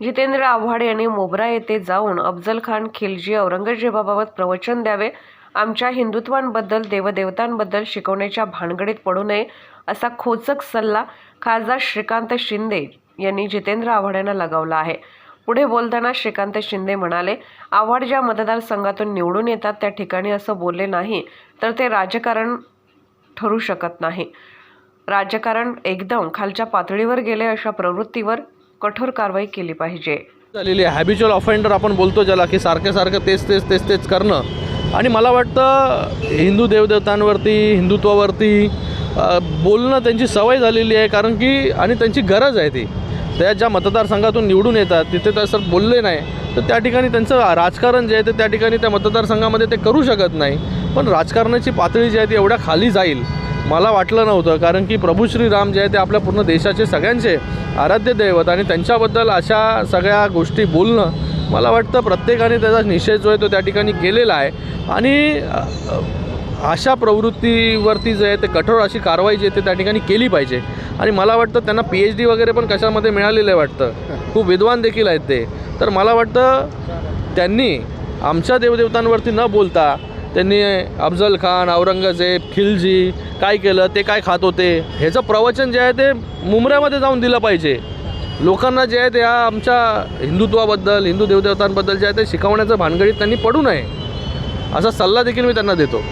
जितेंद्र आव्हाड यांनी मोबरा येथे जाऊन अफजल खान खिलजी औरंगजेबाबाबत प्रवचन द्यावे आमच्या हिंदुत्वांबद्दल देवदेवतांबद्दल शिकवण्याच्या भानगडीत पडू नये असा खोचक सल्ला खासदार श्रीकांत शिंदे यांनी जितेंद्र आव्हाड यांना लगावला आहे. पुढे बोलताना श्रीकांत शिंदे म्हणाले आव्हाड ज्या मतदारसंघातून निवडून येतात त्या ठिकाणी असं बोलले नाही तर ते राजकारण ठरू शकत नाही. राजकारण एकदम खालच्या पातळीवर गेले अशा प्रवृत्तीवर कठोर कारवाई केली पाहिजे. झालेली हॅबिच्युअल ऑफेंडर आपण बोलतो ज्याला की सारखं सारखं तेच तेच तेच तेच करणं. आणि मला वाटतं हिंदू देवदेवतांवरती हिंदुत्वावरती बोलणं त्यांची सवय झालेली आहे. कारण की आणि त्यांची गरज आहे ती. त्या ज्या मतदारसंघातून निवडून येतात तिथे तसं बोलले नाही. तर त्या ठिकाणी त्यांचं राजकारण जे आहे ते त्या ठिकाणी त्या मतदारसंघामध्ये ते करू शकत नाही. पण राजकारणाची पातळी जी आहे ती एवढ्या खाली जाईल. मला वाटलं नव्हतं कारण की प्रभू श्रीराम जे आहे ते आपल्या पूर्ण देशाचे सगळ्यांचे आराध्य दैवत आणि त्यांच्याबद्दल अशा सगळ्या गोष्टी बोलणं मला वाटतं प्रत्येकाने त्याचा निषेध जो आहे तो त्या ठिकाणी केलेला आहे. आणि अशा प्रवृत्तीवरती जे आहे ते कठोर अशी कारवाई जी आहे ते त्या ठिकाणी केली पाहिजे. आणि मला वाटतं त्यांना पी एच डी वगैरे पण कशामध्ये मिळालेलं आहे वाटतं. खूप विद्वान देखील आहेत ते. तर मला वाटतं त्यांनी आमच्या देवदेवतांवरती न बोलता त्यांनी अफजल खान औरंगजेब खिलजी काय केलं ते काय खात होते? ह्याचं प्रवचन जे आहे ते मुंबऱ्यामध्ये जाऊन दिलं पाहिजे. लोकांना जे आहे ते या आमच्या हिंदुत्वाबद्दल हिंदू देवदेवतांबद्दल जे आहे ते शिकवण्याचं भानगडीत त्यांनी पडू नये. असा सल्ला देखील मी त्यांना देतो.